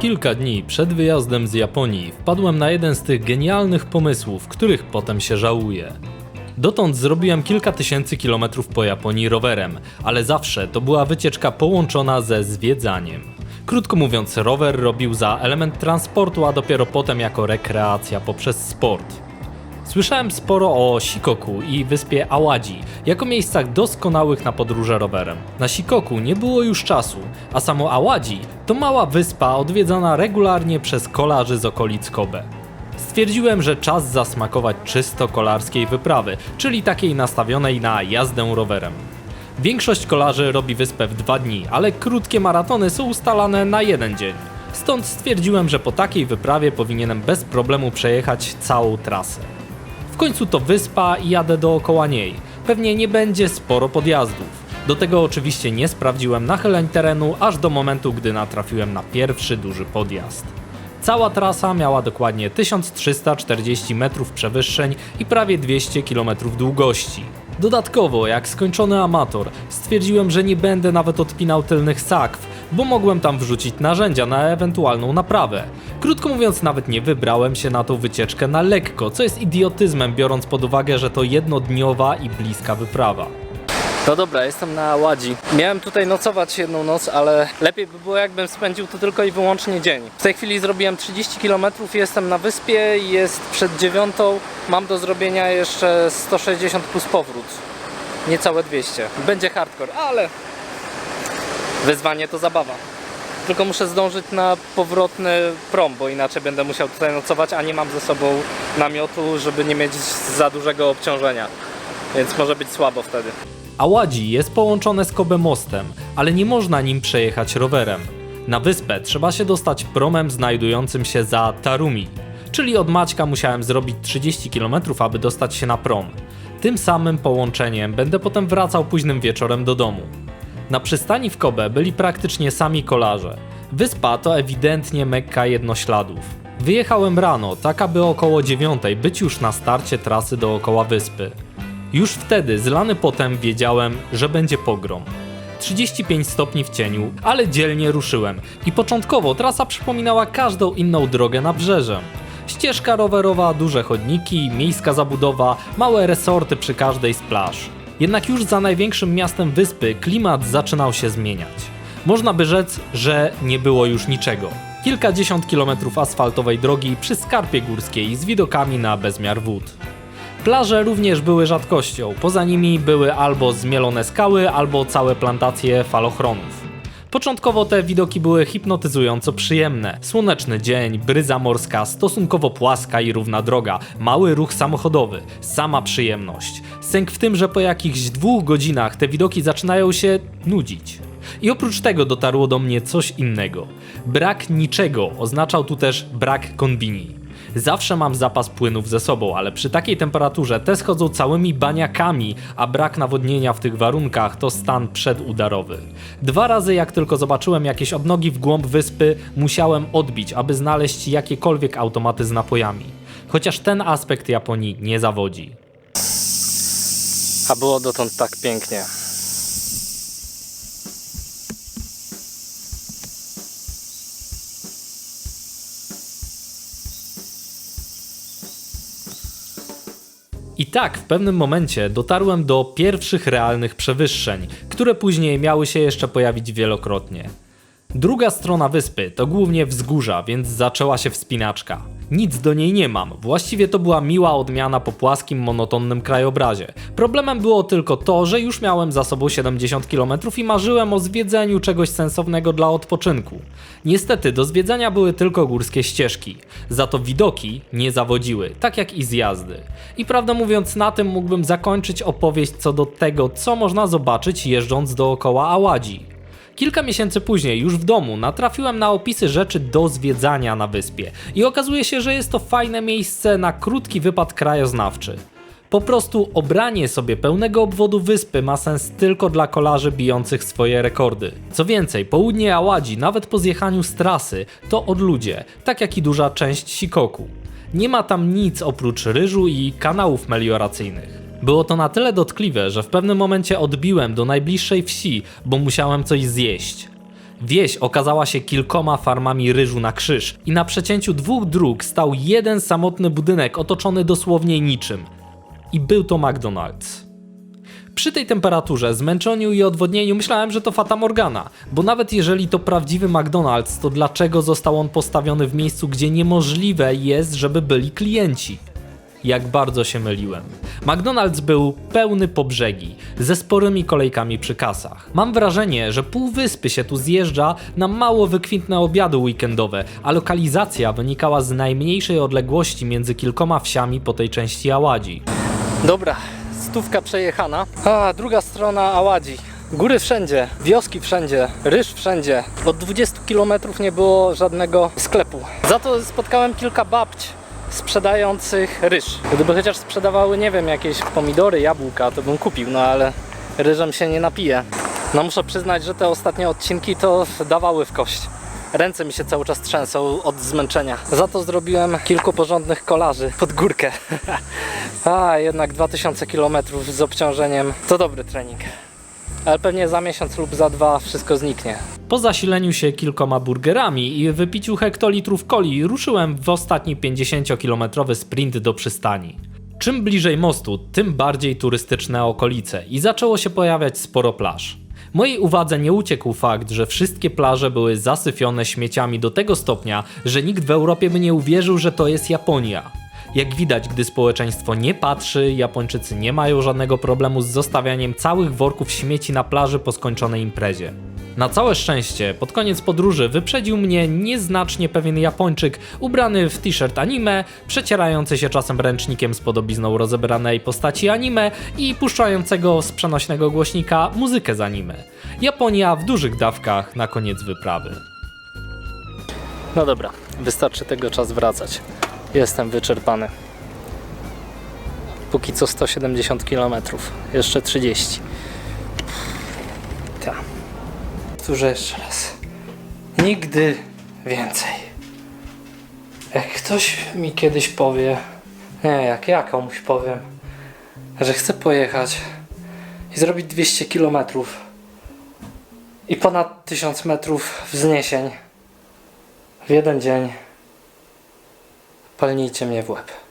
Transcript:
Kilka dni przed wyjazdem z Japonii wpadłem na jeden z tych genialnych pomysłów, których potem się żałuje. Dotąd zrobiłem kilka tysięcy kilometrów po Japonii rowerem, ale zawsze to była wycieczka połączona ze zwiedzaniem. Krótko mówiąc, rower robił za element transportu, a dopiero potem jako rekreacja poprzez sport. Słyszałem sporo o Shikoku i wyspie Awadzi jako miejscach doskonałych na podróże rowerem. Na Shikoku nie było już czasu, a samo Awadzi to mała wyspa odwiedzana regularnie przez kolarzy z okolic Kobe. Stwierdziłem, że czas zasmakować czysto kolarskiej wyprawy, czyli takiej nastawionej na jazdę rowerem. Większość kolarzy robi wyspę w dwa dni, ale krótkie maratony są ustalane na jeden dzień. Stąd stwierdziłem, że po takiej wyprawie powinienem bez problemu przejechać całą trasę. Końcu to wyspa i jadę dookoła niej. Pewnie nie będzie sporo podjazdów. Do tego oczywiście nie sprawdziłem nachyleń terenu aż do momentu, gdy natrafiłem na pierwszy duży podjazd. Cała trasa miała dokładnie 1340 metrów przewyższeń i prawie 200 km długości. Dodatkowo, jak skończony amator, stwierdziłem, że nie będę nawet odpinał tylnych sakw, bo mogłem tam wrzucić narzędzia na ewentualną naprawę. Krótko mówiąc, nawet nie wybrałem się na tą wycieczkę na lekko, co jest idiotyzmem, biorąc pod uwagę, że to jednodniowa i bliska wyprawa. No dobra, jestem na Ładzi. Miałem tutaj nocować jedną noc, ale lepiej by było jakbym spędził tu tylko i wyłącznie dzień. W tej chwili zrobiłem 30 km, jestem na wyspie, jest przed dziewiątą, mam do zrobienia jeszcze 160 plus powrót. Niecałe 200. Będzie hardcore, ale wyzwanie to zabawa. Tylko muszę zdążyć na powrotny prom, bo inaczej będę musiał tutaj nocować, a nie mam ze sobą namiotu, żeby nie mieć za dużego obciążenia. Więc może być słabo wtedy. Awadzi jest połączone z Kobe mostem, ale nie można nim przejechać rowerem. Na wyspę trzeba się dostać promem znajdującym się za Tarumi, czyli od Maćka musiałem zrobić 30 km, aby dostać się na prom. Tym samym połączeniem będę potem wracał późnym wieczorem do domu. Na przystani w Kobe byli praktycznie sami kolarze. Wyspa to ewidentnie mekka jednośladów. Wyjechałem rano, tak aby około dziewiątej być już na starcie trasy dookoła wyspy. Już wtedy, zlany potem, wiedziałem, że będzie pogrom. 35 stopni w cieniu, ale dzielnie ruszyłem i początkowo trasa przypominała każdą inną drogę na brzeżem. Ścieżka rowerowa, duże chodniki, miejska zabudowa, małe resorty przy każdej z plaż. Jednak już za największym miastem wyspy klimat zaczynał się zmieniać. Można by rzec, że nie było już niczego. Kilkadziesiąt kilometrów asfaltowej drogi przy skarpie górskiej z widokami na bezmiar wód. Plaże również były rzadkością, poza nimi były albo zmielone skały, albo całe plantacje falochronów. Początkowo te widoki były hipnotyzująco przyjemne. Słoneczny dzień, bryza morska, stosunkowo płaska i równa droga, mały ruch samochodowy, sama przyjemność. Sęk w tym, że po jakichś dwóch godzinach te widoki zaczynają się nudzić. I oprócz tego dotarło do mnie coś innego. Brak niczego oznaczał tu też brak kombini. Zawsze mam zapas płynów ze sobą, ale przy takiej temperaturze te schodzą całymi baniakami, a brak nawodnienia w tych warunkach to stan przedudarowy. Dwa razy jak tylko zobaczyłem jakieś odnogi w głąb wyspy, musiałem odbić, aby znaleźć jakiekolwiek automaty z napojami. Chociaż ten aspekt Japonii nie zawodzi. A było dotąd tak pięknie. Tak w pewnym momencie dotarłem do pierwszych realnych przewyższeń, które później miały się jeszcze pojawić wielokrotnie. Druga strona wyspy to głównie wzgórza, więc zaczęła się wspinaczka. Nic do niej nie mam, właściwie to była miła odmiana po płaskim, monotonnym krajobrazie. Problemem było tylko to, że już miałem za sobą 70 km i marzyłem o zwiedzeniu czegoś sensownego dla odpoczynku. Niestety do zwiedzania były tylko górskie ścieżki, za to widoki nie zawodziły, tak jak i zjazdy. I prawdę mówiąc na tym mógłbym zakończyć opowieść co do tego, co można zobaczyć jeżdżąc dookoła Awadzi. Kilka miesięcy później, już w domu, natrafiłem na opisy rzeczy do zwiedzania na wyspie i okazuje się, że jest to fajne miejsce na krótki wypad krajoznawczy. Po prostu obranie sobie pełnego obwodu wyspy ma sens tylko dla kolarzy bijących swoje rekordy. Co więcej, południe Awadzi, nawet po zjechaniu z trasy, to odludzie, tak jak i duża część Shikoku. Nie ma tam nic oprócz ryżu i kanałów melioracyjnych. Było to na tyle dotkliwe, że w pewnym momencie odbiłem do najbliższej wsi, bo musiałem coś zjeść. Wieś okazała się kilkoma farmami ryżu na krzyż i na przecięciu dwóch dróg stał jeden samotny budynek otoczony dosłownie niczym. I był to McDonald's. Przy tej temperaturze, zmęczeniu i odwodnieniu myślałem, że to Fata Morgana, bo nawet jeżeli to prawdziwy McDonald's, to dlaczego został on postawiony w miejscu, gdzie niemożliwe jest, żeby byli klienci? Jak bardzo się myliłem. McDonald's był pełny po brzegi, ze sporymi kolejkami przy kasach. Mam wrażenie, że pół wyspy się tu zjeżdża na mało wykwintne obiady weekendowe, a lokalizacja wynikała z najmniejszej odległości między kilkoma wsiami po tej części Aładzi. Dobra, stówka przejechana. A, druga strona Aładzi. Góry wszędzie, wioski wszędzie, ryż wszędzie. Od 20 km nie było żadnego sklepu. Za to spotkałem kilka babć sprzedających ryż. Gdyby chociaż sprzedawały, nie wiem, jakieś pomidory, jabłka, to bym kupił, no ale ryżem się nie napiję. No muszę przyznać, że te ostatnie odcinki to dawały w kość. Ręce mi się cały czas trzęsą od zmęczenia. Za to zrobiłem kilku porządnych kolarzy pod górkę. A, jednak 2000 km z obciążeniem to dobry trening. Ale pewnie za miesiąc lub za dwa wszystko zniknie. Po zasileniu się kilkoma burgerami i wypiciu hektolitrów coli ruszyłem w ostatni 50-kilometrowy sprint do przystani. Czym bliżej mostu, tym bardziej turystyczne okolice i zaczęło się pojawiać sporo plaż. Mojej uwadze nie uciekł fakt, że wszystkie plaże były zasyfione śmieciami do tego stopnia, że nikt w Europie by nie uwierzył, że to jest Japonia. Jak widać, gdy społeczeństwo nie patrzy, Japończycy nie mają żadnego problemu z zostawianiem całych worków śmieci na plaży po skończonej imprezie. Na całe szczęście, pod koniec podróży wyprzedził mnie nieznacznie pewien Japończyk ubrany w t-shirt anime, przecierający się czasem ręcznikiem z podobizną rozebranej postaci anime i puszczającego z przenośnego głośnika muzykę z anime. Japonia w dużych dawkach na koniec wyprawy. No dobra, wystarczy tego czas wracać. Jestem wyczerpany. Póki co 170 km, jeszcze 30. Ta. Powtórzę jeszcze raz. Nigdy więcej. Jak ktoś mi kiedyś powie, nie, jak ja komuś powiem, że chcę pojechać i zrobić 200 km i ponad 1000 metrów wzniesień w jeden dzień palnijcie mnie w łeb.